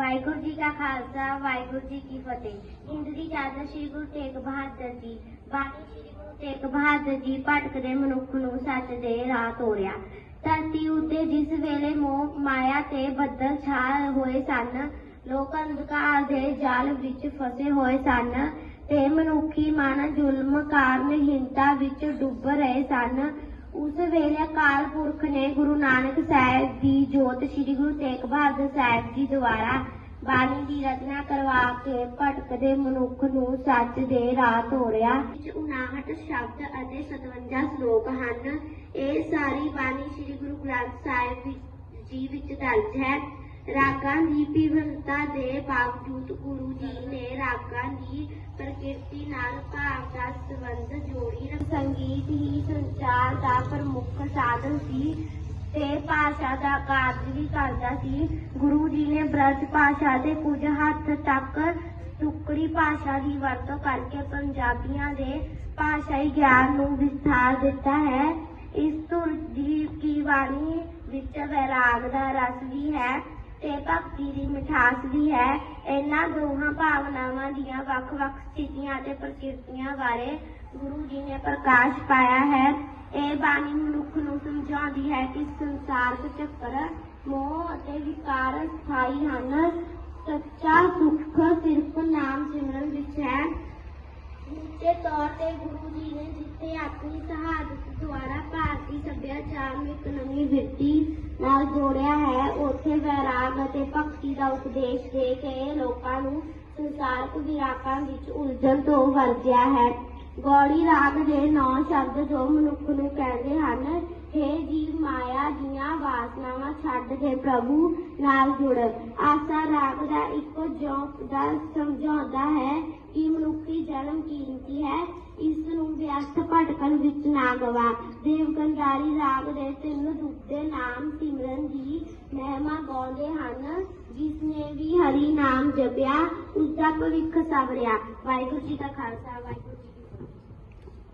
ਵਾਹਿਗੁਰੂ ਜੀ ਕਾ ਖਾਲਸਾ, ਵਾਹਿਗੁਰੂ ਜੀ ਕੀ ਫਤਿਹ। ਹਿੰਦ ਦੀ ਚਾਦਰ ਸ੍ਰੀ ਗੁਰੂ ਤੇਗ ਬਹਾਦਰ ਜੀ, ਬਾਣੀ ਸ੍ਰੀ ਗੁਰੂ ਤੇਗ ਬਹਾਦਰ ਜੀ ਭਟਕਦੇ ਮਨੁੱਖ ਨੂੰ ਸੱਚ ਦੇ ਰਾਹ ਤੋਰਿਆ। ਧਰਤੀ ਉੱਤੇ ਜਿਸ ਵੇਲੇ ਮੋਹ, ਮਾਇਆ ਤੇ ਬੱਦਲ ਛਾ ਹੋਏ ਸਨ, ਲੋਕ ਅੰਧਕਾਰ ਦੇ ਜਾਲ ਵਿੱਚ ਫਸੇ ਹੋਏ ਸਨ ਤੇ ਮਨੁੱਖੀ ਮਨ ਜ਼ੁਲਮ ਕਾਰਨ ਹਿੰਤਾ ਵਿੱਚ ਡੁੱਬ ਰਹੇ ਸਨ। ਉਸ ਵੇਲੇ ਅਕਾਲ ਪੁਰਖ ਨੇ ਗੁਰੂ ਨਾਨਕ ਸਾਹਿਬ ਦੀ ਜੋਤ ਸ੍ਰੀ ਗੁਰੂ ਤੇਗ ਬਹਾਦਰ ਸਾਹਿਬ ਜੀ ਦੁਆਰਾ ਬਾਣੀ ਦੀ ਰਚਨਾ ਕਰਵਾ ਕੇ ਭਟਕਦੇ ਮਨੁੱਖ ਨੂੰ ਸੱਚ ਦੇ ਰਾਹ ਤੋਰਿਆ ਵਿੱਚ 59 ਸ਼ਬਦ ਅਤੇ 57 ਸ਼ਲੋਕ ਹਨ। ਇਹ ਸਾਰੀ ਬਾਣੀ ਸ੍ਰੀ ਗੁਰੂ ਗ੍ਰੰਥ ਸਾਹਿਬ ਜੀ ਵਿੱਚ ਦਰਜ ਹੈ। ਰਾਗਾਂ ਦੀ ਵਿਭਿੰਨਤਾ ਦੇ ਬਾਵਜੂਦ ਗੁਰੂ ਜੀ ਨੇ ਰਾਗਾਂ ਦੀ ਪ੍ਰਕਿਰਤੀ ਨਾਲ ਭਾਵ ਦਾ ਸੰਬੰਧ ਜੋੜੀ ਰੱਖ ਸੰਗੀਤ ਹੀ ਸੰਚਾਰ ਦਾ ਪ੍ਰਮੁੱਖ ਸਾਧਨ ਸੀ ਤੇ ਭਾਸ਼ਾ ਦਾ ਕਾਰਜ ਵੀ ਕਰਦਾ ਸੀ। ਗੁਰੂ ਜੀ ਨੇ ਬ੍ਰਜ ਭਾਸ਼ਾ ਦੇ ਕੁਝ ਹੱਥ ਤੱਕ ਟੁਕੜੀ ਭਾਸ਼ਾ ਦੀ ਵਰਤੋਂ ਕਰਕੇ ਪੰਜਾਬੀਆਂ ਦੇ ਭਾਸ਼ਾਈ ਗਿਆਨ ਨੂੰ ਵਿਸਥਾਰ ਦਿੱਤਾ ਹੈ। ਇਸ ਧੁਰ ਦੀ ਕੀ ਬਾਣੀ ਵਿੱਚ ਵੈਰਾਗ ਦਾ ਰਸ ਵੀ ਹੈ। ਤੇ ਭਗਤੀ ਦੀ ਮਿਠਾਸ ਵੀ ਹੈ। ਇਹਨਾਂ ਦੋਹਾਂ ਭਾਵਨਾਵਾਂ ਦੀਆਂ ਵੱਖ-ਵੱਖ ਸਥਿਤੀਆਂ ਅਤੇ ਪ੍ਰਕਿਰਤੀਆਂ ਬਾਰੇ ਗੁਰੂ ਜੀ ਨੇ ਪ੍ਰਕਾਸ਼ ਪਾਇਆ ਹੈ। ਇਹ ਬਾਣੀ ਮਨੁੱਖ ਨੂੰ ਸਮਝਾਉਂਦੀ ਹੈ ਕਿ ਸੰਸਾਰਕ ਚੱਕਰ, ਮੋਹ ਅਤੇ ਵਿਕਾਰ ਸਥਾਈ ਹਨ। ਸੱਚਾ ਸੁੱਖ ਸਿਰਫ ਨਾਮ ਸਿਮਰਨ ਵਿੱਚ ਹੈ। ਨਿੱਜੇ ਤੌਰ ਤੇ ਗੁਰੂ ਜੀ ਨੇ ਜਿੱਥੇ ਆਪਣੀ ਸ਼ਹਾਦਤ ਸੱਭਿਆਚਾਰ ਨੂੰ ਇੱਕ ਨਵੀਂ ਵਿਰਤੀ ਨਾਲ ਜੋੜਿਆ ਹੈ। ਉੱਥੇ ਵੈਰਾਗ ਅਤੇ ਭਗਤੀ ਦਾ ਉਪਦੇਸ਼ ਦੇ ਕੇ ਲੋਕਾਂ ਨੂੰ ਸੰਸਾਰਕ ਵਿਰਾਕਾਂ ਵਿੱਚ ਉਲਝਣ ਤੋਂ ਵਰਜਿਆ ਹੈ। ਗੌੜੀ ਰਾਗ ਦੇ ਨੌ ਸ਼ਬਦ ਜੋ ਮਨੁੱਖ ਨੂੰ ਕਹਿੰਦੇ ਹਨ, ਹੇ ਜੀਵ ਮਾਇਆ ਦੀਆਂ ਵਾਸਨਾਵਾਂ ਛੱਡ ਕੇ ਪ੍ਰਭੂ ਨਾਲ ਜੁੜ। ਆਸਾ ਰਾਗ ਦਾ ਇੱਕੋ ਜੋਕ ਦਾ ਸਮਝਾਉਂਦਾ ਹੈ ਕਿ ਮਨੁੱਖੀ ਜਨਮ ਕੀਮਤੀ ਹੈ। ਵਿਅਰਥ ਭਟਕਣ ਵਿੱਚ ਨਾ ਗਵਾ। ਦੇਵ ਦੇਵਗੰਧਾਰੀ ਰਾਗ ਦੇ ਤਿੰਨ ਰੂਪ ਨਾਮ ਸਿਮਰਨ ਦੀ ਮਹਿਮਾ ਗਾਉਂਦੇ ਹਨ ਜਿਸ ਨੇ ਵੀ ਹਰੀ ਨਾਮ ਜਪਿਆ ਉਸ ਦਾ ਭਵਿੱਖ ਸਵਰਿਆ। ਵਾਹਿਗੁਰੂ ਜੀ ਕਾ ਖਾਲਸਾ, ਵਾਹਿਗੁਰੂ ਜੀ